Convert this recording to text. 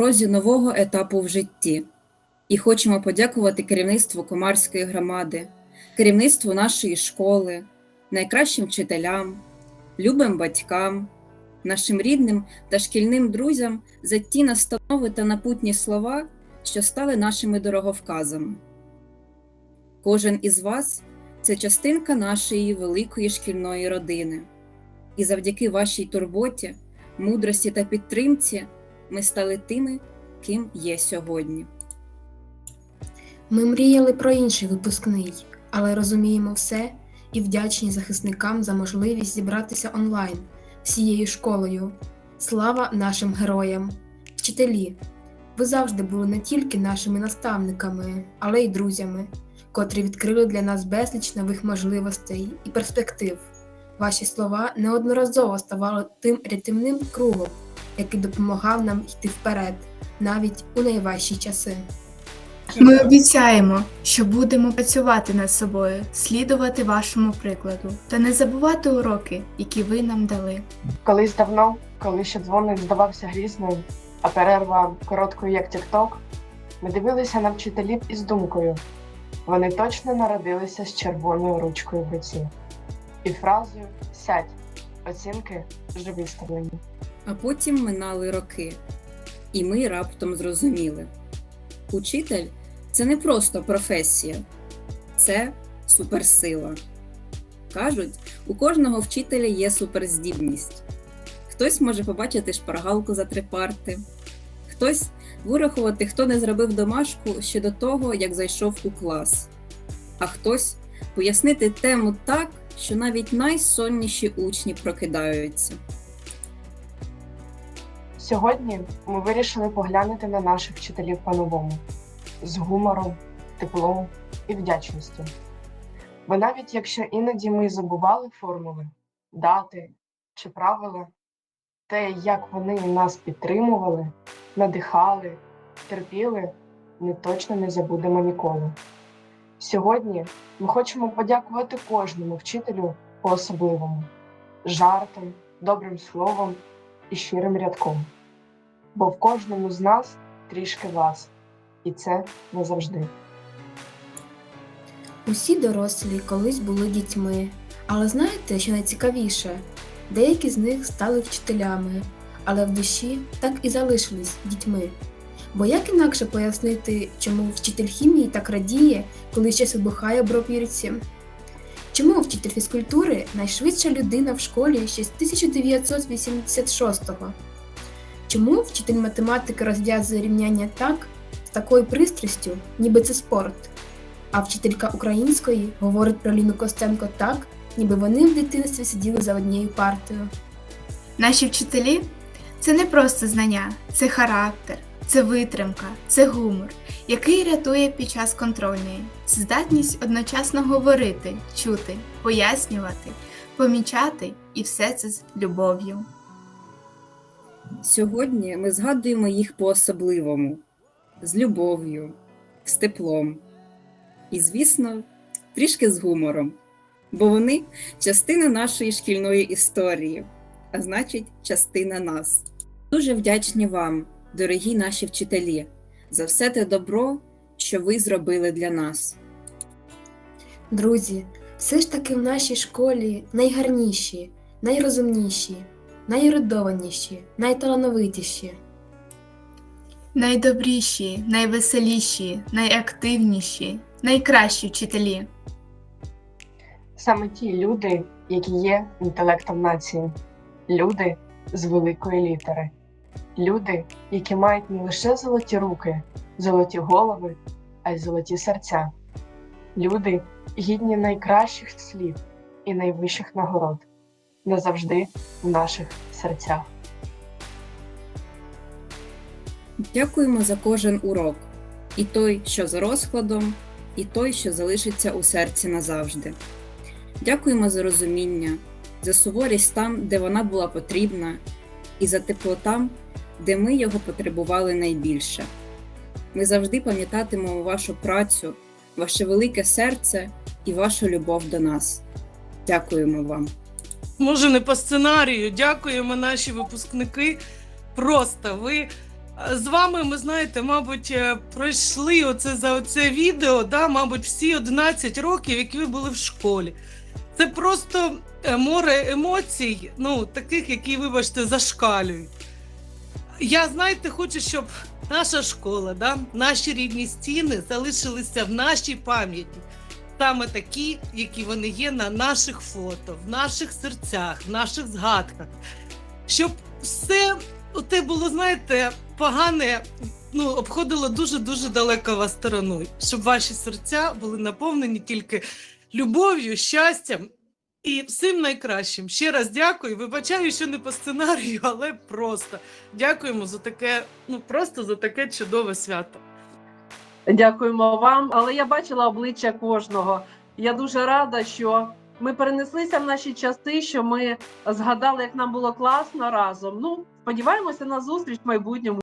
розі нового етапу в житті. І хочемо подякувати керівництву Комарської громади, керівництву нашої школи, найкращим вчителям, любим батькам, нашим рідним та шкільним друзям за ті настанови та напутні слова, що стали нашими дороговказами. Кожен із вас це частинка нашої великої шкільної родини, і завдяки вашій турботі, мудрості та підтримці ми стали тими, ким є сьогодні. Ми мріяли про інший випускний, але розуміємо все і вдячні захисникам за можливість зібратися онлайн всією школою. Слава нашим героям! Вчителі! Ви завжди були не тільки нашими наставниками, але й друзями, котрі відкрили для нас безліч нових можливостей і перспектив. Ваші слова неодноразово ставали тим рятівним кругом, який допомагав нам йти вперед, навіть у найважчі часи. Ми обіцяємо, що будемо працювати над собою, слідувати вашому прикладу та не забувати уроки, які ви нам дали. Колись давно, коли ще дзвоник здавався грізним, а перерва короткою, як тік-ток, ми дивилися на вчителів із думкою. Вони точно народилися з червоною ручкою в руці. І фразою Сядь, оцінки вже виставлені. А потім минали роки, і ми раптом зрозуміли: учитель це не просто професія, це суперсила. Кажуть, у кожного вчителя є суперздібність. Хтось може побачити шпаргалку за три парти, хтось вирахувати, хто не зробив домашку ще до того, як зайшов у клас, а хтось пояснити тему так, що навіть найсонніші учні прокидаються. Сьогодні ми вирішили поглянути на наших вчителів по-новому з гумором, теплом і вдячністю. Бо навіть якщо іноді ми забували формули, дати чи правила, те, як вони нас підтримували, надихали, терпіли, ми точно не забудемо ніколи. Сьогодні ми хочемо подякувати кожному вчителю по-особливому, жартом, добрим словом і щирим рядком. Бо в кожному з нас трішки вас, і це назавжди. Усі дорослі колись були дітьми, але знаєте, що найцікавіше? Деякі з них стали вчителями, але в душі так і залишились дітьми. Бо як інакше пояснити, чому вчитель хімії так радіє, коли щось вибухає бровірці? Чому вчитель фізкультури найшвидша людина в школі ще з 1986-го? Чому вчитель математики розв'язує рівняння так, з такою пристрастю, ніби це спорт? А вчителька української говорить про Ліну Костенко так, ніби вони в дитинстві сиділи за однією партою. Наші вчителі це не просто знання, це характер, це витримка, це гумор, який рятує під час контрольної, це здатність одночасно говорити, чути, пояснювати, помічати і все це з любов'ю. Сьогодні ми згадуємо їх по-особливому, з любов'ю, з теплом і, звісно, трішки з гумором, бо вони частина нашої шкільної історії, а значить, частина нас. Дуже вдячні вам, дорогі наші вчителі, за все те добро, що ви зробили для нас. Друзі, все ж таки в нашій школі найгарніші, найрозумніші, найерудованіші, найталановитіші. Найдобріші, найвеселіші, найактивніші, найкращі вчителі. Саме ті люди, які є інтелектом нації, люди з великої літери, люди, які мають не лише золоті руки, золоті голови, а й золоті серця, люди, гідні найкращих слів і найвищих нагород, назавжди в наших серцях. Дякуємо за кожен урок, і той, що за розкладом, і той, що залишиться у серці назавжди. Дякуємо за розуміння, за суворість там, де вона була потрібна, і за тепло там, де ми його потребували найбільше. Ми завжди пам'ятатимемо вашу працю, ваше велике серце і вашу любов до нас. Дякуємо вам. Може, не по сценарію. Дякуємо наші випускники. Просто ви з вами, ми знаєте, мабуть, е, пройшли оце за оце відео, да, мабуть, всі 11 років, які ви були в школі. Це просто е, море емоцій, ну, таких, які, вибачте, зашкалюють. Я, знаєте, хочу, щоб наша школа, да, наші рідні стіни залишилися в нашій пам'яті. Саме такі, які вони є на наших фото, в наших серцях, в наших згадках. Щоб все оте було, знаєте, погане ну, обходило дуже-дуже далеко вас стороною. Щоб ваші серця були наповнені тільки любов'ю, щастям і всім найкращим. Ще раз дякую. Вибачаю, що не по сценарію, але просто дякуємо за таке, ну просто за таке чудове свято. Дякуємо вам. Але я бачила обличчя кожного. Я дуже рада, що ми перенеслися в наші часи, що ми згадали, як нам було класно разом. Ну, сподіваємося на зустріч в майбутньому.